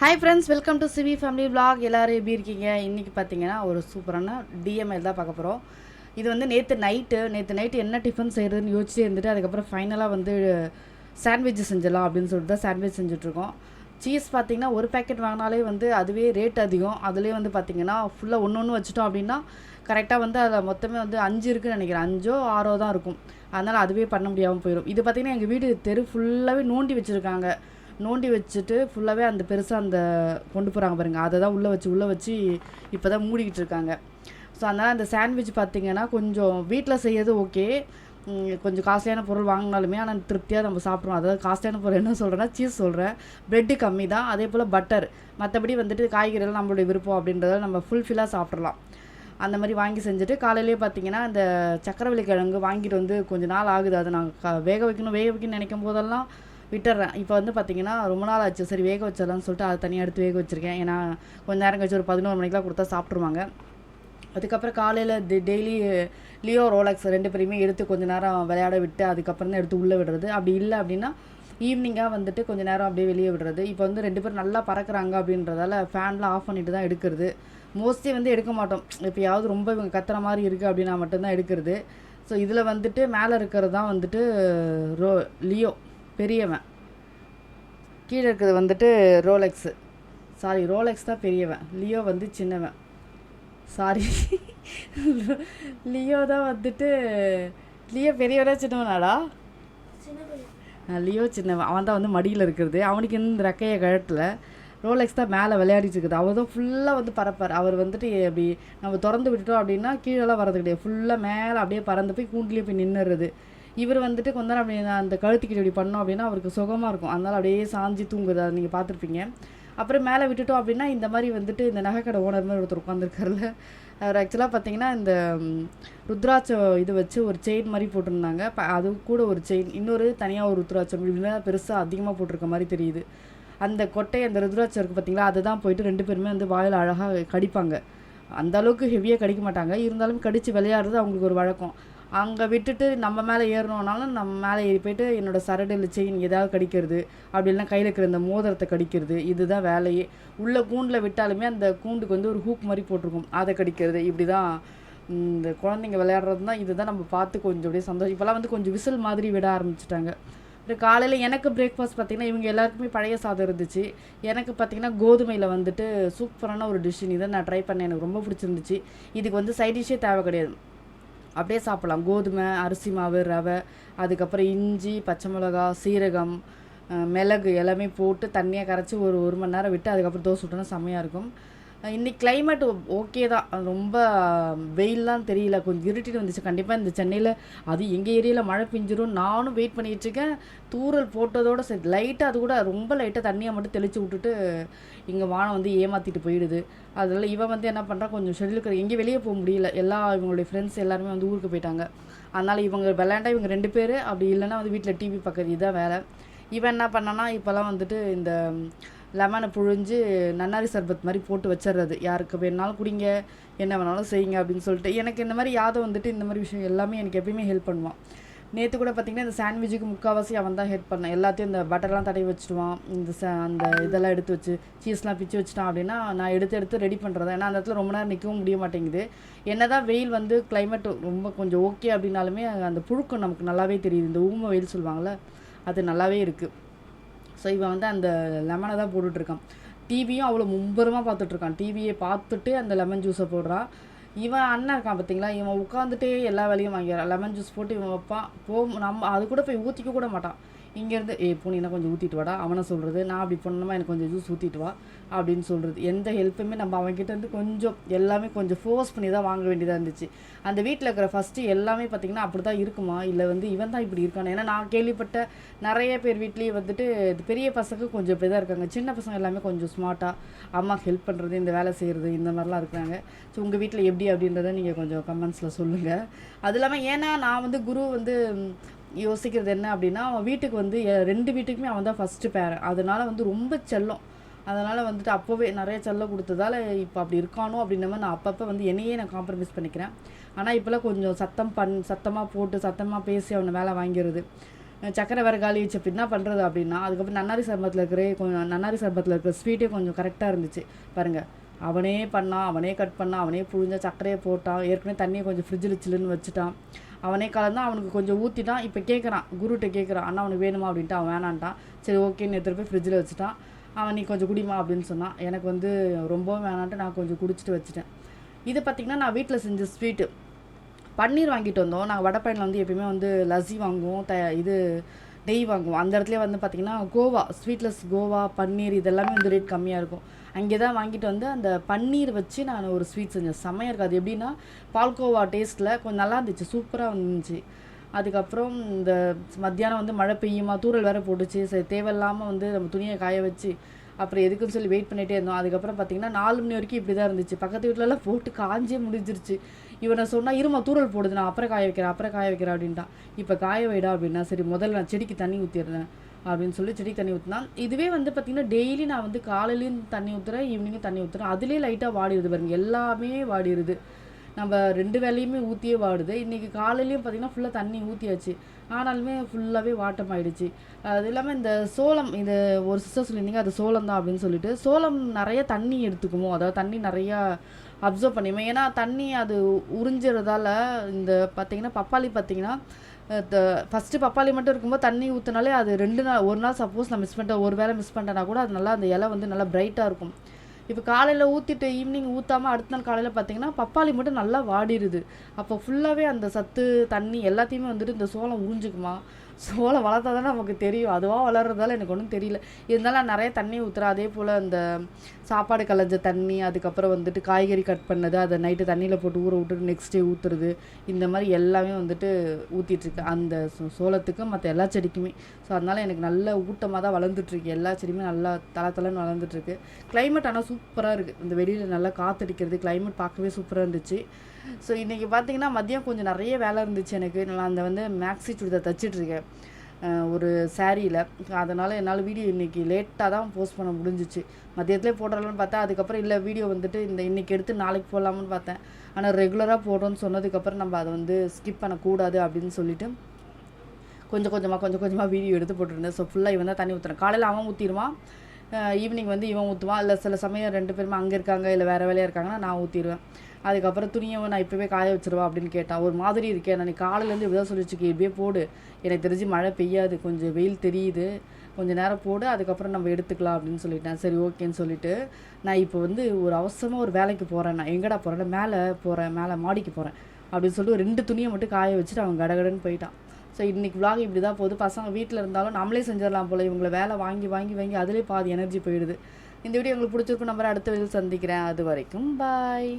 Hi friends welcome to CV family vlog எல்லோரும் எப்படி இருக்கீங்க? இன்றைக்கி பார்த்தீங்கன்னா ஒரு சூப்பரான டிஎம்எல் தான் பார்க்க போகிறோம் இது வந்து நேற்று நைட்டு நேற்று நைட்டு என்ன டிஃபன் செய்கிறதுன்னு யோசிச்சு இருந்துட்டு அதுக்கப்புறம் ஃபைனலாக வந்து சாண்ட்விச் செஞ்சிடலாம் அப்படின்னு சொல்லிட்டு தான் சாண்ட்விச் செஞ்சுட்ருக்கோம் சீஸ் பார்த்தீங்கன்னா ஒரு பேக்கெட் வாங்கினாலே வந்து அதுவே ரேட் அதிகம். அதுலேயே வந்து பார்த்திங்கன்னா ஃபுல்லாக ஒன்று ஒன்று வச்சுட்டோம் அப்படின்னா கரெக்டாக வந்து அதில் மொத்தமே வந்து அஞ்சு இருக்குன்னு நினைக்கிறேன். அஞ்சோ ஆறோ தான் இருக்கும். அதனால் அதுவே பண்ண முடியாமல் போயிடும் இது பார்த்திங்கன்னா எங்கள் வீடு தெரு ஃபுல்லாகவே நோண்டி வச்சுருக்காங்க. நோண்டி வச்சுட்டு ஃபுல்லாகவே அந்த பெருசாக அந்த கொண்டு போகிறாங்க பாருங்கள் அதை தான் உள்ளே வச்சு உள்ளே வச்சு இப்போ தான் மூடிக்கிட்டு இருக்காங்க. ஸோ அதனால் அந்த சாண்ட்விச் பார்த்தீங்கன்னா கொஞ்சம் வீட்டில் செய்யறது ஓகே கொஞ்சம் காஸ்ட்லியான பொருள் வாங்கினாலுமே ஆனால் திருப்தியாக நம்ம சாப்பிட்றோம். அதாவது காஸ்ட்லியான பொருள் என்ன சொல்கிறேன்னா சீஸ் சொல்கிறேன் ப்ரெட்டு கம்மி தான். அதே போல் பட்டர் மற்றபடி வந்துட்டு காய்கறிகள் நம்மளுடைய விருப்பம் அப்படின்றத நம்ம ஃபுல்ஃபில்லாக சாப்பிட்றலாம் அந்த மாதிரி வாங்கி செஞ்சுட்டு காலையிலேயே பார்த்தீங்கன்னா இந்த சக்கரவள்ளி கிழங்கு வாங்கிட்டு வந்து கொஞ்ச நாள் ஆகுது. அதை நாங்கள் க வேக வைக்கணும் வேக வைக்கணும்னு நினைக்கும் போதெல்லாம் விட்டுறேன். இப்போ வந்து பார்த்தீங்கன்னா ரொம்ப நாள் ஆச்சு. சரி வேக வச்சிடலாம்னு சொல்லிட்டு அதை தனியாக எடுத்து வேக வச்சுருக்கேன். ஏன்னா கொஞ்சம் நேரம் கழிச்சு ஒரு பதினோரு மணிக்கெலாம் கொடுத்தா சாப்பிட்ருவாங்க அதுக்கப்புறம் காலையில் தி டெய்லி லியோ ரோலக்ஸ் ரெண்டு பேரையுமே எடுத்து கொஞ்சம் நேரம் விளையாட விட்டு அதுக்கப்புறம் தான் எடுத்து உள்ளே விடுறது. அப்படி இல்லை அப்படின்னா ஈவினிங்காக வந்துட்டு கொஞ்ச நேரம் அப்படியே வெளியே விடுறது. இப்போ வந்து ரெண்டு பேரும் நல்லா பறக்கிறாங்க அப்படின்றதால ஃபேன்லாம் ஆஃப் பண்ணிட்டு தான் எடுக்கிறது. மோஸ்ட்லி வந்து எடுக்க மாட்டோம். எப்பயாவது ரொம்ப இவங்க கத்துற மாதிரி இருக்குது அப்படின்னா மட்டும்தான் எடுக்கிறது. ஸோ இதில் வந்துட்டு மேலே இருக்கிறது தான் வந்துட்டு ரோ லியோ. பெரியவன். கீழே இருக்கிறது வந்துட்டு ரோலெக்ஸு சாரி ரோலெக்ஸ் தான் பெரியவன். லியோ வந்து சின்னவன். சாரி லியோ தான் வந்துட்டு லியோ பெரியவனா சின்னவனாடா? லியோ சின்னவன். அவன் தான் வந்து மடியில் இருக்கிறது. அவனுக்கு இந்த ரெக்கைய கழட்டில். ரோலெக்ஸ் தான் மேலே விளையாடிட்டு இருக்குது. அவர் தான் ஃபுல்லாக வந்து பறப்பார். அவர் வந்துட்டு அப்படி நம்ம திறந்து விட்டுட்டோம் அப்படின்னா கீழெல்லாம் வரது கிடையாது. ஃபுல்லாக மேலே அப்படியே பறந்து போய் கூண்டுலேயே போய் நின்றுறது இவர் வந்துட்டு கொஞ்ச நேரம் அப்படி நான் அந்த கழுத்துக்கிட்ட இப்படி பண்ணோம் அப்படின்னா அவருக்கு சுகமாக இருக்கும். அதனால் அப்படியே சாஞ்சி தூங்குது அதை நீங்கள் பார்த்துருப்பீங்க. அப்புறம் மேலே விட்டுட்டோம் அப்படின்னா இந்த மாதிரி வந்துட்டு இந்த நகைக்கடை ஓனர் மாதிரி ஒருத்தர் உட்காந்துருக்காருல அவர் ஆக்சுவலாக பார்த்தீங்கன்னா இந்த ருத்ராட்சம் இது வச்சு ஒரு செயின் மாதிரி போட்டிருந்தாங்க. ப- அது கூட ஒரு செயின் இன்னொரு தனியாக ஒரு ருத்ராட்சம் இப்படின்னா பெருசாக அதிகமாக போட்டிருக்க மாதிரி தெரியுது. அந்த கொட்டை அந்த ருத்ராட்சம் இருக்குது பார்த்தீங்களா அதை தான் போயிட்டு ரெண்டு பேருமே வந்து வாயில் அழகாக கடிப்பாங்க. அந்த அளவுக்கு ஹெவியாக கடிக்க மாட்டாங்க. இருந்தாலும் கடித்து விளையாடுறது அவங்களுக்கு ஒரு வழக்கம். அங்கே விட்டுட்டு நம்ம மேலே ஏறணும்னாலும் நம்ம மேலே ஏறி போயிட்டு என்னோட சரடில் செயின் ஏதாவது கடிக்கிறது அப்படி இல்லைன்னா கையில் இருக்கிற இந்த மோதிரத்தை கடிக்கிறது இதுதான் வேலையே. உள்ள கூண்டில் விட்டாலுமே அந்த கூண்டுக்கு வந்து ஒரு ஹூக் மாதிரி போட்டிருக்கும். அதை கடிக்கிறது இப்படி தான் இந்த குழந்தைங்க விளையாடுறது தான் இதுதான் நம்ம பார்த்து கொஞ்சம் அப்படியே சந்தோஷம். இப்போலாம் வந்து கொஞ்சம் விசில் மாதிரி விட ஆரம்பிச்சிட்டாங்க. அப்புறம் காலையில் எனக்கு பிரேக்ஃபாஸ்ட் பார்த்திங்கன்னா இவங்க எல்லாருக்குமே பழைய சாதம் இருந்துச்சு. எனக்கு பார்த்திங்கன்னா கோதுமையில் வந்துட்டு சூப்பரான ஒரு டிஷ் இதை நான் ட்ரை பண்ணேன். எனக்கு ரொம்ப பிடிச்சிருந்துச்சு. இதுக்கு வந்து சைட் டிஷ்ஷே தேவை கிடையாது. அப்படியே சாப்பிடலாம். கோதுமை அரிசி மாவு ரவை அதுக்கப்புறம் இஞ்சி பச்சை மிளகா சீரகம் மிளகு எல்லாமே போட்டு தண்ணியாக கரைச்சி ஒரு ஒரு மணி நேரம் விட்டு அதுக்கப்புறம் தோசை விட்டோன்னா செம்மையாக இருக்கும். இன்றைக்கி இன்னைக்கு ஓகே தான். ரொம்ப வெயில்லாம் தெரியல. கொஞ்சம் இருட்டிட்டு வந்துச்சு. கண்டிப்பாக இந்த சென்னையில் அது எங்கள் ஏரியாவில் மழை பிஞ்சிரும். நானும் வெயிட் பண்ணிகிட்ருக்கேன் இருக்கேன். தூறல் போட்டதோட சரி லைட்டாக அது கூட ரொம்ப லைட்டாக தண்ணியை மட்டும் தெளித்து விட்டுட்டு இங்கே வானம் வந்து ஏமாற்றிட்டு போயிடுது. அதில் இவன் வந்து என்ன பண்ணுறா கொஞ்சம் ஷெட்யூலுக்கு எங்கேயும் வெளியே போக முடியல. எல்லா இவங்களுடைய ஃப்ரெண்ட்ஸ் எல்லாருமே வந்து ஊருக்கு போயிட்டாங்க. அதனால் இவங்க விளையாண்டா இவங்க ரெண்டு பேர். அப்படி இல்லைன்னா வந்து வீட்டில் டிவி பார்க்குறது இதுதான் வேலை. இவன் என்ன பண்ணான்னா இப்போல்லாம் வந்துட்டு இந்த லெமனை புழிஞ்சு நன்னாரி சர்பத் மாதிரி போட்டு வச்சிடுறது யாருக்கு வேணாலும் குடிங்க என்ன வேணாலும் செய்யுங்க அப்படின்னு சொல்லிட்டு. எனக்கு இந்த மாதிரி யாதம் வந்துட்டு இந்த மாதிரி விஷயம் எல்லாமே எனக்கு எப்பயுமே ஹெல்ப் பண்ணுவான். நேற்று கூட பார்த்தீங்கன்னா இந்த சாண்ட்விச்சுக்கு முக்கால்வாசி அவன் தான் ஹெல்ப் பண்ணான். எல்லாத்தையும் இந்த பட்டர்லாம் தடவி வச்சுடுவான். இந்த ச அந்த இதெல்லாம் எடுத்து வச்சு சீஸ்லாம் பிச்சு வச்சுட்டான் அப்படின்னா நான் எடுத்து எடுத்து ரெடி பண்ணுறது ஏன்னா அந்த இடத்துல ரொம்ப நேரம் நிற்கவும் முடிய மாட்டேங்குது. என்ன தான் வெயில் வந்து கிளைமேட் ரொம்ப கொஞ்சம் ஓகே அப்படின்னாலுமே அந்த புழுக்கம் நமக்கு நல்லாவே தெரியுது. இந்த ஊம வெயில் சொல்லுவாங்கள்ல அது நல்லாவே இருக்குது ஸோ இவன் வந்து அந்த லெமனை தான் போட்டுட்ருக்கான். டிவியும் அவ்வளோ மும்பரமாக பார்த்துட்ருக்கான். டிவியை பார்த்துட்டு அந்த லெமன் ஜூஸை போடுறான் இவன் அண்ணன் இருக்கான் பார்த்தீங்களா இவன் உட்காந்துட்டே எல்லா வேலையும் வாங்கிடுறான் லெமன் ஜூஸ் போட்டு இவன் வைப்பான். போ நம்ம அது கூட போய் ஊற்றிக்க கூட மாட்டான். இங்கேருந்து ஏ பூனினா கொஞ்சம் ஊற்றிட்டு வாடா. அவனை சொல்கிறது நான் அப்படி பண்ணணுமா? எனக்கு கொஞ்சம் ஜூஸ் ஊற்றிட்டு வா. அப்படின்னு சொல்கிறது எந்த ஹெல்ப்புமே நம்ம அவன்கிட்ட இருந்து கொஞ்சம் எல்லாமே கொஞ்சம் ஃபோர்ஸ் பண்ணி தான் வாங்க வேண்டியதாக இருந்துச்சு. அந்த வீட்டில் இருக்கிற ஃபஸ்ட்டு எல்லாமே பார்த்திங்கன்னா அப்படி தான் இருக்குமா? இல்லை வந்து இவன் தான் இப்படி இருக்கான்? ஏன்னா நான் கேள்விப்பட்ட நிறைய பேர் வீட்லேயும் வந்துட்டு பெரிய பசங்க கொஞ்சம் இப்படி தான் இருக்காங்க. சின்ன பசங்க எல்லாமே கொஞ்சம் ஸ்மார்ட்டாக அம்மா ஹெல்ப் பண்ணுறது இந்த வேலை செய்கிறது இந்த மாதிரிலாம் இருக்கிறாங்க. ஸோ உங்கள் வீட்டில் எப்படி அப்படின்றத நீங்கள் கொஞ்சம் கமெண்ட்ஸில் சொல்லுங்கள் அது இல்லாமல் ஏன்னா நான் வந்து குரு வந்து யோசிக்கிறது என்ன அப்படின்னா அவன் வீட்டுக்கு வந்து ரெண்டு வீட்டுக்குமே அவன் தான் ஃபஸ்ட்டு பேரன் அதனால் வந்து ரொம்ப செல்லம். அதனால் வந்துட்டு அப்போவே நிறைய செல்லம் கொடுத்ததால் இப்போ அப்படி இருக்கானோ அப்படின்ன மாதிரி நான் அப்பப்போ வந்து என்னையே நான் காம்ப்ரமைஸ் பண்ணிக்கிறேன். ஆனால் இப்போலாம் கொஞ்சம் சத்தம் பண் சத்தமாக போட்டு சத்தமாக பேசி அவனை வேலை வாங்கிடுறது. சக்கரை வேறு காலி வச்சு அப்படின்னா என்ன பண்ணுறது அப்படின்னா அதுக்கப்புறம் நன்னாரி சர்பத்தில் இருக்கிற கொஞ்சம் நன்னாரி சர்பத்தில் இருக்கிற ஸ்வீட்டே கொஞ்சம் கரெக்டாக இருந்துச்சு. பாருங்கள் அவனே பண்ணான் அவனே கட் பண்ணான் அவனே புழிஞ்சா சர்க்கரையை போட்டான் ஏற்கனவே தண்ணியை கொஞ்சம் ஃப்ரிட்ஜில் சில்லுன்னு வச்சுட்டான். அவனே கலந்தான் அவனுக்கு கொஞ்சம் ஊற்றிட்டான் இப்போ கேட்குறான் குருகிட்ட கேட்குறான் அண்ணா அவனுக்கு வேணுமா? அப்படின்ட்டு அவன் வேணான்ட்டான். சரி ஓகேன்னு எடுத்துகிட்டு போய் ஃப்ரிட்ஜில் வச்சுட்டான். அவன் நீ கொஞ்சம் குடிமா அப்படின்னு சொன்னான். எனக்கு வந்து ரொம்பவும் வேணான்ட்டு நான் கொஞ்சம் குடிச்சிட்டு வச்சுட்டேன். இது பார்த்திங்கன்னா நான் வீட்டில் செஞ்ச ஸ்வீட்டு பன்னீர் வாங்கிட்டு வந்தோம். நாங்கள் வடப்பயனில் வந்து எப்பயுமே வந்து லஸ்ஸி வாங்குவோம். த இது நெய் வாங்குவோம். அந்த இடத்துல வந்து பார்த்திங்கன்னா கோவா ஸ்வீட்லெஸ் கோவா பன்னீர் இதெல்லாமே வந்து ரேட் கம்மியாக இருக்கும். அங்கே தான் வாங்கிட்டு வந்து அந்த பன்னீர் வச்சு நான் ஒரு ஸ்வீட் செஞ்சேன். செம்மையாக இருக்குது அது எப்படின்னா பால்கோவா டேஸ்ட்டில் கொஞ்சம் நல்லா இருந்துச்சு. சூப்பராக இருந்துச்சு. அதுக்கப்புறம் இந்த மத்தியானம் வந்து மழை பெய்யுமா தூரல் வேறு போட்டுச்சு. சரி தேவையில்லாமல் வந்து நம்ம துணியை காய வச்சு அப்புறம் எதுக்குன்னு சொல்லி வெயிட் பண்ணிகிட்டே இருந்தோம். அதுக்கப்புறம் பார்த்தீங்கன்னா நாலு மணி வரைக்கும் இப்படி தான் இருந்துச்சு. பக்கத்து வீட்டிலலாம் போட்டு காஞ்சே முடிஞ்சிருச்சு. இவனை சொன்னால் இருமா தூரல் போடுது நான் அப்புறம் காய வைக்கிறேன் அப்புறம் காய வைக்கிறேன் அப்படின்ட்டான். இப்போ காய வைடா அப்படின்னா சரி முதல்ல நான் செடிக்கு தண்ணி ஊற்றிடுறேன் அப்படின்னு சொல்லி செடிக்கு தண்ணி ஊற்றினா இதுவே வந்து பார்த்திங்கன்னா டெய்லி நான் வந்து காலையிலையும் தண்ணி ஊற்றுறேன் ஈவினிங்கும் தண்ணி ஊற்றுறேன் அதுலேயே லைட்டாக வாடிடுது பாருங்க எல்லாமே வாடிடுது. நம்ம ரெண்டு வேலையுமே ஊற்றியே வாடுது. இன்றைக்கி காலையிலையும் பார்த்திங்கன்னா ஃபுல்லாக தண்ணி ஊற்றியாச்சு ஆனாலுமே ஃபுல்லாகவே வாட்டம் ஆகிடுச்சு அது இல்லாமல் இந்த சோளம் இது ஒரு சிஸ்டர் சொல்லியிருந்தீங்க அது சோளம் தான் அப்படின்னு சொல்லிட்டு சோளம் நிறைய தண்ணி எடுத்துக்குமோ? அதாவது தண்ணி நிறையா அப்சர்வ் பண்ணியுமே ஏன்னா தண்ணி அது உறிஞ்சிறதால இந்த பார்த்திங்கன்னா பப்பாளி பார்த்திங்கன்னா ஃபஸ்ட்டு பப்பாளி மட்டும் இருக்கும்போது தண்ணி ஊற்றினாலே அது ரெண்டு நாள் ஒரு நாள் சப்போஸ் நான் மிஸ் பண்ணிட்டேன் ஒரு வேளை மிஸ் பண்ணிட்டேன்னா கூட அது நல்லா அந்த இலை வந்து நல்லா பிரைட்டாக இருக்கும். இப்போ காலையில் ஊற்றிட்டு ஈவினிங் ஊற்றாமல் அடுத்த நாள் காலையில் பார்த்தீங்கன்னா பப்பாளி மட்டும் நல்லா வாடிடுது அப்போ ஃபுல்லாகவே அந்த சத்து தண்ணி எல்லாத்தையுமே வந்துட்டு இந்த சோளம் உறிஞ்சிக்குமா? சோளம் வளர்த்தா தானே நமக்கு தெரியும். அதுவாக வளர்றதால எனக்கு ஒன்றும் தெரியல. இருந்தாலும் நான் நிறைய தண்ணி ஊற்றுறேன் அதே போல் அந்த சாப்பாடு கலைஞ்ச தண்ணி அதுக்கப்புறம் வந்துட்டு காய்கறி கட் பண்ணது அதை நைட்டு தண்ணியில் போட்டு ஊற விட்டுட்டு நெக்ஸ்ட் டே ஊற்றுறது இந்த மாதிரி எல்லாமே வந்துட்டு ஊற்றிட்டுருக்கேன் அந்த சோ சோளத்துக்கு மற்ற எல்லா செடிக்குமே. ஸோ அதனால் எனக்கு நல்ல ஊட்டமாக தான் வளர்ந்துட்டுருக்கு எல்லா செடியுமே நல்லா தலை தலைன்னு வளர்ந்துட்டுருக்கு கிளைமேட் ஆனால் சூப்பராக இருக்குது இந்த வெளியில் நல்லா காற்றடிக்கிறது கிளைமேட் பார்க்கவே சூப்பராக இருந்துச்சு. ஸோ இன்றைக்கி பார்த்தீங்கன்னா மதியம் கொஞ்சம் நிறைய வேலை இருந்துச்சு எனக்கு. நான் அந்த வந்து மேக்ஸி சுடிதார் தைச்சிட்ருக்கேன் ஒரு சாரியில் அதனால் என்னால் வீடியோ இன்றைக்கி லேட்டாக தான் போஸ்ட் பண்ண முடிஞ்சிச்சு. மதியத்துலேயே போடுறலாம்னு பார்த்தா அதுக்கப்புறம் இல்லை வீடியோ வந்துட்டு இந்த இன்றைக்கி எடுத்து நாளைக்கு போடலாம்னு பார்த்தேன். ஆனால் ரெகுலராக போடுறோன்னு சொன்னதுக்கப்புறம் நம்ம அதை வந்து ஸ்கிப் பண்ணக்கூடாது அப்படின்னு சொல்லிட்டு கொஞ்சம் கொஞ்சமாக கொஞ்சம் கொஞ்சமாக வீடியோ எடுத்து போட்டுருந்தேன். ஸோ ஃபுல்லாக இவன் தான் தண்ணி ஊற்றுறேன் காலையில் அவன் ஊற்றிடுவான் ஈவினிங் வந்து இவன் ஊற்றுவான் இல்லை சில சமயம் ரெண்டு பேருமே அங்கே இருக்காங்க இல்லை வேறு வேலையாக இருக்காங்கன்னா நான் ஊற்றிடுவேன் அதுக்கப்புறம் துணியை நான் இப்போவே காய வச்சிருவா அப்படின்னு கேட்டான் ஒரு மாதிரி இருக்கேன் நான் காலையிலேருந்து இப்படி தான் சொல்லிச்சுக்கே இப்படியே போடு. எனக்கு தெரிஞ்சு மழை பெய்யாது கொஞ்சம் வெயில் தெரியுது. கொஞ்சம் நேரம் போடு அதுக்கப்புறம் நம்ம எடுத்துக்கலாம் அப்படின்னு சொல்லிட்டேன். சரி ஓகேன்னு சொல்லிட்டு நான் இப்போ வந்து ஒரு அவசரமாக ஒரு வேலைக்கு போகிறேன் நான் எங்கடா போகிறேன் மேலே போகிறேன் மேலே மாடிக்கு போகிறேன் அப்படின்னு சொல்லிட்டு ரெண்டு துணியை மட்டும் காய வச்சுட்டு அவன் கடகடன்னு போயிட்டான். ஸோ இன்றைக்கி விலாக் இப்படி தான் போகுது. பசங்க வீட்டில் இருந்தாலும் நம்மளே செஞ்சிடலாம் போல். இவங்களை வேலை வாங்கி வாங்கி வாங்கி அதிலே பாதி எனர்ஜி போயிடுது. இந்த வீடியோ உங்களுக்கு பிடிச்சிருக்கும் நம்பரை அடுத்த வீடியோ சந்திக்கிறேன். அது வரைக்கும் பாய்